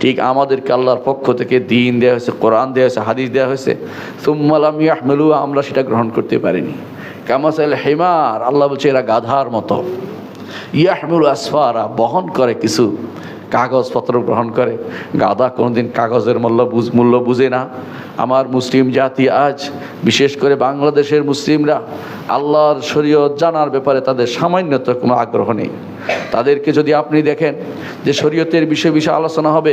ঠিক আমাদেরকে আল্লাহর পক্ষ থেকে দিন দেওয়া হয়েছে, কোরআন দেওয়া হয়েছে, হাদিস দেওয়া হয়েছে। সুম্মালাম ইয়াহমেলু, আমরা সেটা গ্রহণ করতে পারিনি। কামাসাল হেমার, আল্লাহ বলছে এরা গাধার মতো। ইয়াহমুল আসফারা, বহন করে কিছু কাগজপত্র গ্রহণ করে। গাদা কোনোদিন কাগজের মূল্য বুঝ, মূল্য বুঝে না। আমার মুসলিম জাতি আজ, বিশেষ করে বাংলাদেশের মুসলিমরা আল্লাহর শরীয়ত জানার ব্যাপারে তাদের সামান্যত কোনো আগ্রহ নেই। তাদেরকে যদি আপনি দেখেন যে শরীয়তের বিষয়ে বিষয়ে আলোচনা হবে,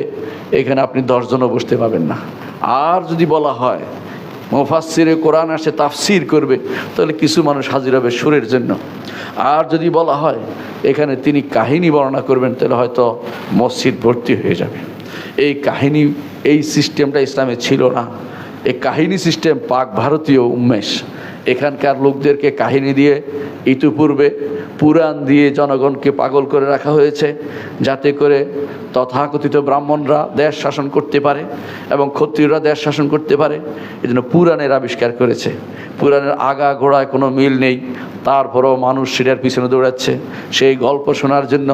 এখানে আপনি দশজনও বসতে পাবেন না। আর যদি বলা হয় মোফাসিরে কোরআন আসে, তাফসির করবে, তাহলে কিছু মানুষ হাজির হবে সুরের জন্য। আর যদি বলা হয়, এখানে তিনি কাহিনী বর্ণনা করবেন, তাহলে হয়তো মসজিদ ভর্তি হয়ে যাবে। এই কাহিনী, এই সিস্টেমটা ইসলামে ছিল না। এই কাহিনী সিস্টেম পাক ভারতীয় উন্মেষ এখানকার লোকদেরকে কাহিনী দিয়ে ইতিপূর্বে পুরাণ দিয়ে জনগণকে পাগল করে রাখা হয়েছে, যাতে করে তথাকথিত ব্রাহ্মণরা দেশ শাসন করতে পারে এবং ক্ষত্রিয়রা দেশ শাসন করতে পারে। এই জন্য পুরাণের আবিষ্কার করেছে। পুরাণের আগা গোড়ায় কোনো মিল নেই। তারপরেও মানুষ সেটার পিছনে দৌড়াচ্ছে। সেই গল্প শোনার জন্য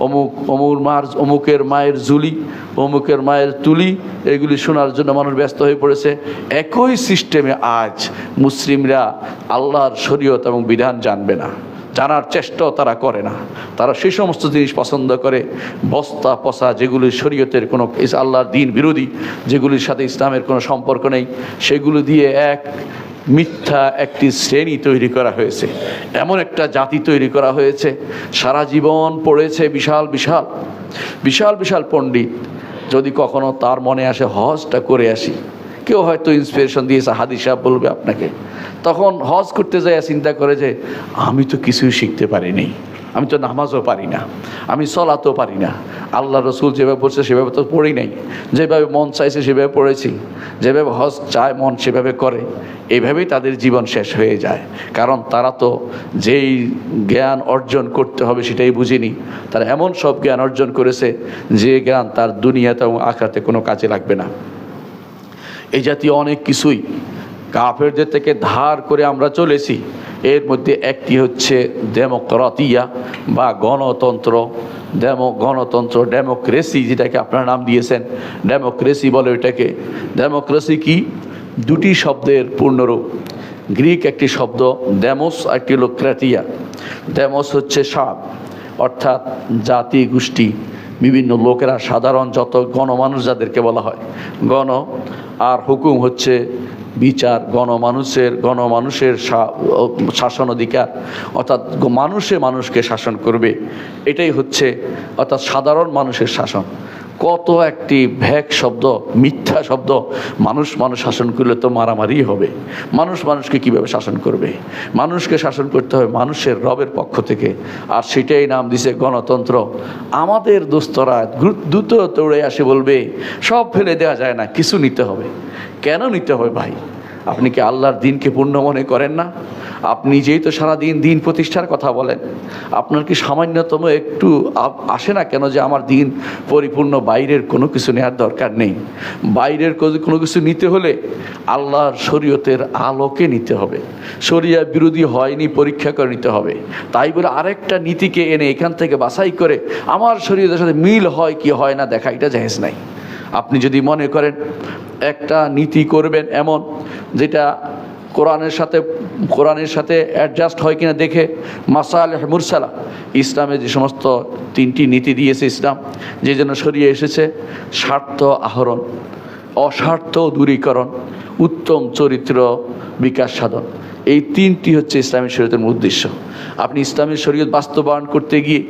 অমুক, অমুর মার, অমুকের মায়ের জুলি অমুকের মায়ের তুলি, এগুলি শোনার জন্য মানুষ ব্যস্ত হয়ে পড়েছে। একই সিস্টেমে আজ মুসলিমরা আল্লাহর শরীয়ত এবং বিধান জানবে না। জানার চেষ্টাও তারা করে না। তারা সেই সমস্ত জিনিস পছন্দ করে। বস্তা, পচা, যেগুলি শরীয়তের কোনো আল্লাহর দিন বিরোধী, যেগুলির সাথে ইসলামের কোনো সম্পর্ক নেই, সেগুলো দিয়ে এক মিথ্যা একটি শ্রেণি তৈরি করা হয়েছে। এমন একটা জাতি তৈরি করা হয়েছে। সারা জীবন পড়েছে বিশাল বিশাল বিশাল বিশাল পণ্ডিত। যদি কখনো তার মনে আসে, হজটা করে আসি। কেউ হয়তো ইন্সপিরেশন দিয়েছে, হাদিস বলবে আপনাকে। তখন হজ করতে যায় চিন্তা করে যে, আমি তো কিছুই শিখতে পারিনি। আমি তো নামাজও পারি না, আমি চলাতেও পারি না। আল্লাহ রসুল যেভাবে পড়ছে সেভাবে তো পড়ি নাই। যেভাবে মন চাইছে সেভাবে পড়েছি, যেভাবে হজ চায় মন সেভাবে করে, এভাবেই তাদের জীবন শেষ হয়ে যায়। কারণ তারা তো যেই জ্ঞান অর্জন করতে হবে সেটাই বুঝিনি। তারা এমন সব জ্ঞান অর্জন করেছে, যে জ্ঞান তার দুনিয়াতে এবং আখড়াতে কোনো কাজে লাগবে না। এই জাতীয় অনেক কিছুই কাফেরদের থেকে ধার করে আমরা চলেছি। এর মধ্যে একটি হচ্ছে ডেমোক্রাতিয়া বা গণতন্ত্র। ডেমো, গণতন্ত্র, ডেমোক্রেসি যেটাকে আপনারা নাম দিয়েছেন। ডেমোক্রেসি বলে ওইটাকে। ডেমোক্রেসি কি? দুটি শব্দের পূর্ণরূপ। গ্রিক একটি শব্দ, ডেমোস একটি হলো ক্র্যাটিয়া ডেমোস হচ্ছে সাপ, অর্থাৎ জাতি গোষ্ঠী। বিভিন্ন লোকেরা সাধারণ যত গণমানুষ যাদেরকে বলা হয়। গণ আর হুকুম হচ্ছে বিচার, গণমানুষের গণমানুষের শাসন অধিকার, অর্থাৎ মানুষে মানুষকে শাসন করবে, এটাই হচ্ছে, অর্থাৎ সাধারণ মানুষের শাসন। কত একটি ভ্যাক শব্দ, মিথ্যা শব্দ, মানুষ মানুষ শাসন করলে তো মারামারি হবে। মানুষ মানুষকে কীভাবে শাসন করবে? মানুষকে শাসন করতে হবে মানুষের রবের পক্ষ থেকে। আর সেটাই নাম দিছে গণতন্ত্র। আমাদের দোস্তরা দ্রু- দ্রুত দৌড়ে আসে বলবে, সব ফেলে দেওয়া যায় না, কিছু নিতে হবে। কেন নিতে হবে ভাই? আপনি কি আল্লাহর দিনকে পূর্ণ মনে করেন না? আপনি যেই তো সারাদিন দিন প্রতিষ্ঠার কথা বলেন, আপনার কি সামান্যতম একটু আসে না কেন যে আমার দিন পরিপূর্ণ বাইরের কোনো কিছু নেওয়ার দরকার নেই? বাইরের কোনো কিছু নিতে হলে আল্লাহর শরীয়তের আলোকে নিতে হবে। শরিয়া বিরোধী হয়নি, পরীক্ষা করে নিতে হবে। তাই বলে আরেকটা নীতিকে এনে এখান থেকে বাছাই করে আমার শরীয়তের সাথে মিল হয় কি হয় না দেখা, এটা জাহেজ নাই। আপনি যদি মনে করেন একটা নীতি করবেন এমন, যেটা কোরআনের সাথে কোরআনের সাথে অ্যাডজাস্ট হয় কিনা দেখে মাসাল মুরসালা, ইসলামে যে সমস্ত তিনটি নীতি দিয়েছে ইসলাম, যে যেন সরিয়ে এসেছে, স্বার্থ আহরণ, অস্বার্থ দূরীকরণ, উত্তম চরিত্র বিকাশ সাধন। এই তিনটি হচ্ছে ইসলামী শরীয়তের মূল উদ্দেশ্য। আপনি ইসলামী শরীয়ত বাস্তবায়ন করতে গিয়ে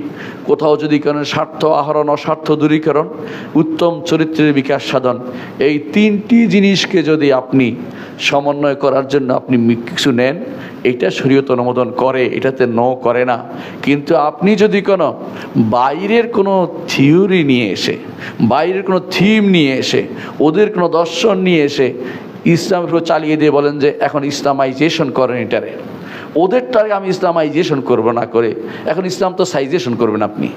কোথাও যদি কোনো স্বার্থ আহরণ, অস্বার্থ দূরীকরণ, উত্তম চরিত্রের বিকাশ সাধন, এই তিনটি জিনিসকে যদি আপনি সমন্বয় করার জন্য আপনি কিছু নেন, এটা শরীয়ত অনুমোদন করে, এটাতে ন করে না। কিন্তু আপনি যদি কোনো বাইরের কোনো থিওরি নিয়ে এসে, বাইরের কোনো থিম নিয়ে এসে, ওদের কোনো দর্শন নিয়ে এসে ইসলামের উপর চালিয়ে দিয়ে বলেন যে এখন ইসলামাইজেশন করেন এটারে। ওদেরটারে আমি ইসলামাইজেশন করব না করে। এখন ইসলাম তো সাইজেশন করবেন আপনি।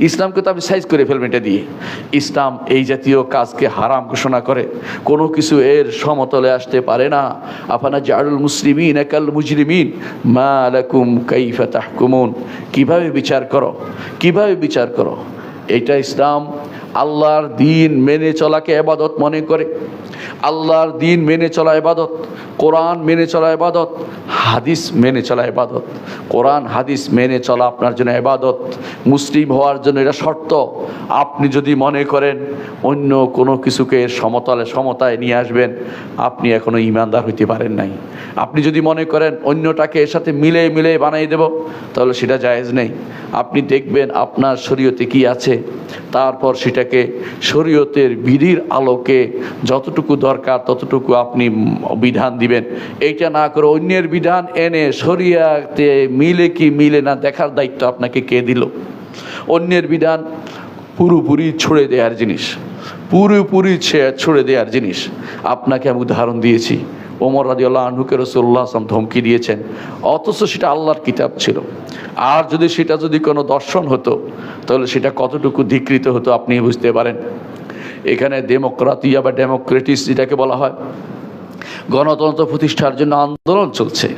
ইসলামকে তো আপনি সাইজ করে ফেলবেন এটা দিয়ে। ইসলাম এই জাতীয় কাজকে হারাম ঘোষণা করে। কোনো কিছু এর সমতলে আসতে পারে না। আফানা জারুল মুসলিমিন একাল মুজরিমিন। মা আলাকুম কাইফা তাহকুমুন। কীভাবে বিচার করো? কীভাবে বিচার করো? এটা ইসলাম আল্লাহর দিন মেনে চলাকে এবাদত মনে করে। আল্লাহর দিন মেনে চলা এবাদত কোরআন মেনে চলা এবাদত হাদিস মেনে চলা এবাদত কোরআন, হাদিস মেনে চলা আপনার জন্য এবাদত মুসলিম হওয়ার জন্য এটা শর্ত। আপনি যদি মনে করেন অন্য কোনো কিছুকে সমতলে, সমতায় নিয়ে আসবেন, আপনি এখনও ইমানদার হইতে পারেন নাই। আপনি যদি মনে করেন অন্যটাকে এর সাথে মিলে মিলে বানিয়ে দেব, তাহলে সেটা জায়েজ নেই। আপনি দেখবেন আপনার শরীয়তে কি আছে, তারপর সেটাকে শরীয়তের বিধির আলোকে যতটুকু দরকার, ততটুকু আপনি বিধান দিবেন। এইটা না করে অন্যের বিধান এনে শরিয়াতে মিলে কি মিলে না, দেখার দায়িত্ব আপনাকে কে দিল? অন্যের বিধান পুরোপুরি ছুড়ে দেওয়ার জিনিস। পুরোপুরি ছুড়ে দেওয়ার জিনিস। আপনাকে আমি উদাহরণ দিয়েছি। ওমর রাজিউল্লাহ আনহুকে রসুল্লাহ আসলাম ধমকি দিয়েছেন। অথচ সেটা আল্লাহর কিতাব ছিল। আর যদি সেটা যদি কোনো দর্শন হতো, তাহলে সেটা কতটুকু ধিকৃত হতো আপনি বুঝতে পারেন। এখানে ডেমোক্রাতিয়া বা ডেমোক্রেটিস যেটাকে বলা হয়, গণতন্ত্র প্রতিষ্ঠার জন্য আন্দোলন চলছে।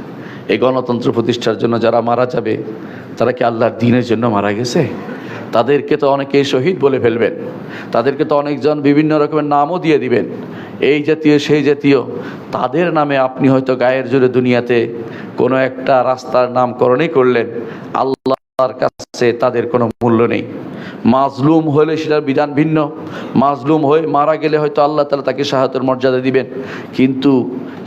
এই গণতন্ত্র প্রতিষ্ঠার জন্য যারা মারা যাবে, তারা কি আল্লাহর দিনের জন্য মারা গেছে? তাদেরকে তো অনেকেই শহীদ বলে ফেলবেন। তাদেরকে তো অনেকজন বিভিন্ন রকমের নামও দিয়ে দিবেন। এই জাতীয়, সেই জাতীয়, তাদের নামে আপনি হয়তো গায়ের জোরে দুনিয়াতে কোনো একটা রাস্তার নামকরণই করলেন। আল্লাহর কাছে তাদের কোনো মূল্য নেই। মাজলুম হলে সেটার বিধান ভিন্ন। মাজলুম হয়ে মারা গেলে হয়তো আল্লাহ তালা তাকে সাহায্যের মর্যাদা দিবেন। কিন্তু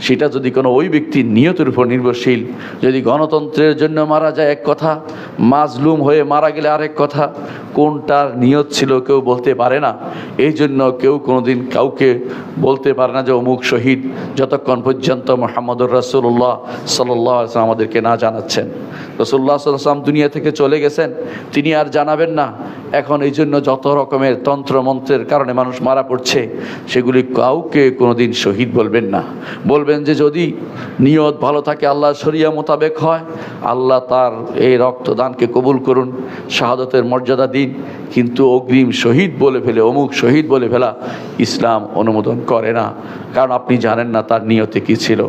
সেটা যদি কোনো ওই ব্যক্তির নিয়তের উপর নির্ভরশীল, যদি গণতন্ত্রের জন্য মারা যায় এক কথা, মাজলুম হয়ে মারা গেলে আরেক কথা কোনটার নিয়ত ছিল কেউ বলতে পারে না। এই জন্য কেউ কোনোদিন কাউকে বলতে পারে না যে অমুক শহীদ যতক্ষণ পর্যন্ত মোহাম্মদুর রাসুল্লাহ সাল্লাহ আসলাম আমাদেরকে না জানাচ্ছেন। রসুল্লাহ সাল্লাম দুনিয়া থেকে চলে গেছেন, তিনি আর জানাবেন না। এখন এই জন্য যত রকমের তন্ত্র মন্ত্রের কারণে মানুষ মারা পড়ছে, সেগুলি কাউকে কোনোদিন শহীদ বলবেন না। বলবেন যে যদি নিয়ত ভালো থাকে আল্লাহ শরিয়া মোতাবেক হয়, আল্লাহ তার এই রক্তদানকে কবুল করুন, শাহাদতের মর্যাদা দিন। কিন্তু অগ্রিম শহীদ বলে ফেলে, অমুক শহীদ বলে ফেলা ইসলাম অনুমোদন করে না। কারণ আপনি জানেন না তার নিয়তে কী ছিল।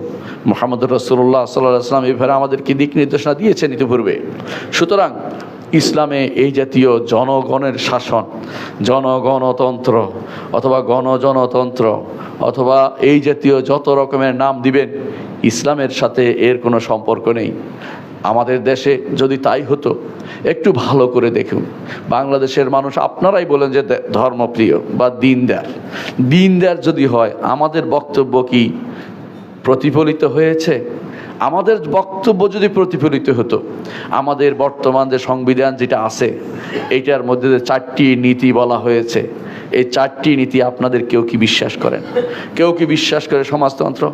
মোহাম্মদ রসুল্লাহ সাল্লাহ আসলাম এভাবে আমাদেরকে দিক নির্দেশনা দিয়েছেন ইতিপূর্বে। সুতরাং ইসলামে এই জাতীয় জনগণের শাসন, জনগণতন্ত্র অথবা গণজনতন্ত্র অথবা এই জাতীয় যত রকমের নাম দিবেন, ইসলামের সাথে এর কোনো সম্পর্ক নেই। আমাদের দেশে যদি তাই হতো, একটু ভালো করে দেখুন। বাংলাদেশের মানুষ আপনারাই বলেন যে ধর্মপ্রিয় বা দিনদার। দিনদার যদি হয়, আমাদের বক্তব্য কি প্রতিফলিত হয়েছে? আমাদের বক্তব্য যদি প্রতিফলিত হতো, আমাদের বর্তমান যে সংবিধান যেটা আছে, এটার মধ্যে চারটি নীতি বলা হয়েছে এই চারটি নীতি আপনাদের কেউ কি বিশ্বাস করেন কেউ কি বিশ্বাস করে সমাজতন্ত্র?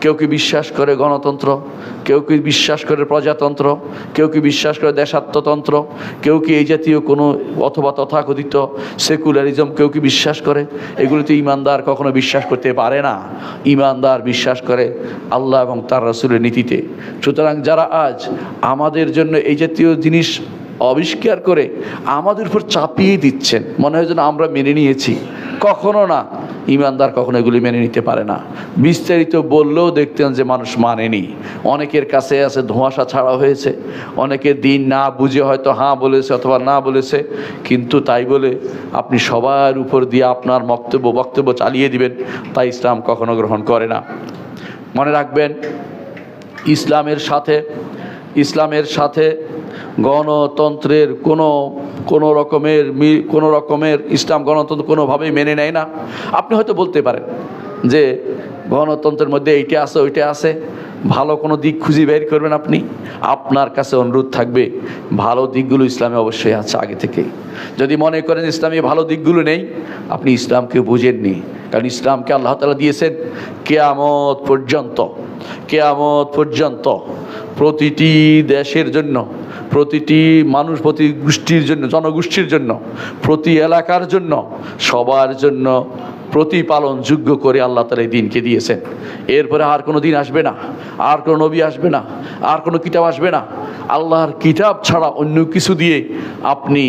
কেউ কি বিশ্বাস করে গণতন্ত্র? কেউ কি বিশ্বাস করে প্রজাতন্ত্র? কেউ কি বিশ্বাস করে দেশাত্মতন্ত্র? কেউ কি এই জাতীয় কোনো অথবা তথাকথিত সেকুলারিজম কেউ কি বিশ্বাস করে? এগুলিতে ইমানদার কখনো বিশ্বাস করতে পারে না। ইমানদার বিশ্বাস করে আল্লাহ এবং তার রসুলের নীতিতে। সুতরাং যারা আজ আমাদের জন্য এই জাতীয় জিনিস আবিষ্কার করে আমাদের উপর চাপিয়ে দিচ্ছেন। মনে হয় যেন আমরা মেনে নিয়েছি। কখনো না। ইমানদার কখনো এগুলি মেনে নিতে পারে না। বিস্তারিত বললেও দেখতেন যে মানুষ মানেনি। অনেকের কাছে আছে ধোঁয়াশা ছাড়া হয়েছে। অনেকে দিন না বুঝে হয়তো হাঁ বলেছে অথবা না বলেছে। কিন্তু তাই বলে আপনি সবার উপর দিয়ে আপনার বক্তব্য বক্তব্য চালিয়ে দিবেন। তাই ইসলাম কখনো গ্রহণ করে না। মনে রাখবেন, ইসলামের সাথে ইসলামের সাথে গণতন্ত্রের কোনো কোনো রকমের কোনো রকমের ইসলাম গণতন্ত্র কোনোভাবেই মেনে নেয় না। আপনি হয়তো বলতে পারেন যে গণতন্ত্রের মধ্যে এইটা আছে, ওইটা আছে। ভালো কোনো দিক খুঁজে বের করবেন আপনি। আপনার কাছে অনুরোধ থাকবে, ভালো দিকগুলো ইসলামে অবশ্যই আছে আগে থেকে যদি মনে করেন ইসলামে ভালো দিকগুলো নেই, আপনি ইসলামকে বুঝেননি। কারণ ইসলামকে আল্লাহ তালা দিয়েছেন কেয়ামত পর্যন্ত কেয়ামত পর্যন্ত প্রতিটি দেশের জন্য প্রতিটি মানুষ প্রতি গোষ্ঠীর জন্য, জনগোষ্ঠীর জন্য, প্রতি এলাকার জন্য, সবার জন্য প্রতিপালন যোগ্য করে আল্লাহ তালা এই দিনকে দিয়েছেন। এরপরে আর কোনো দিন আসবে না, আর কোনো নবী আসবে না, আর কোনো কিতাব আসবে না। আল্লাহর কিতাব ছাড়া অন্য কিছু দিয়ে আপনি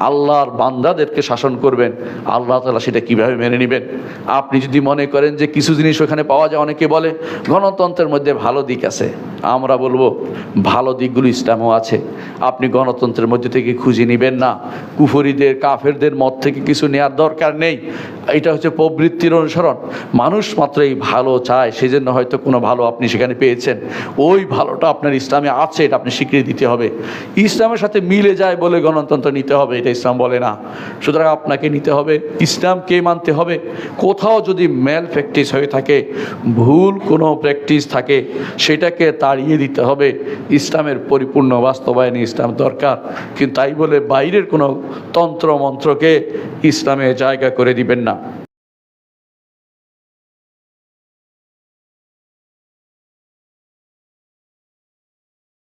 আল্লাহর বান্দাদেরকে শাসন করবেন। আল্লাহ তালা সেটা কীভাবে মেনে নেবেন? আপনি যদি মনে করেন যে কিছু জিনিস ওখানে পাওয়া যায়, অনেকে বলে, গণতন্ত্রের মধ্যে ভালো দিক আছে। আমরা বলব, ভালো দিকগুলো ইসলামও আছে। আপনি গণতন্ত্রের মধ্যে থেকে খুঁজে নেবেন না। কুফরিদের, কাফেরদের মত থেকে কিছু নেওয়ার দরকার নেই। এটা হচ্ছে প্রবৃত্তির অনুসরণ। মানুষ মাত্রই ভালো চায়, সেজন্য হয়তো কোনো ভালো আপনি সেখানে পেয়েছেন। ওই ভালোটা আপনার ইসলামে আছে, এটা আপনি স্বীকৃতি দিতে হবে। ইসলামের সাথে মিলে যায় বলে গণতন্ত্র নিতে হবে এটা ইসলাম বলে না। সুতরাং আপনাকে নিতে হবে, ইসলামকে মানতে হবে। কোথাও যদি ম্যাল প্র্যাকটিস হয়ে থাকে, ভুল কোনো প্র্যাকটিস থাকে, সেটাকে তাড়িয়ে দিতে হবে। ইসলামের পরিপূর্ণ বাস্তবায়নে ইসলাম দরকার। কিন্তু তাই বলে বাইরের কোনো তন্ত্র মন্ত্রকে ইসলামে জায়গা করে দিবেন না।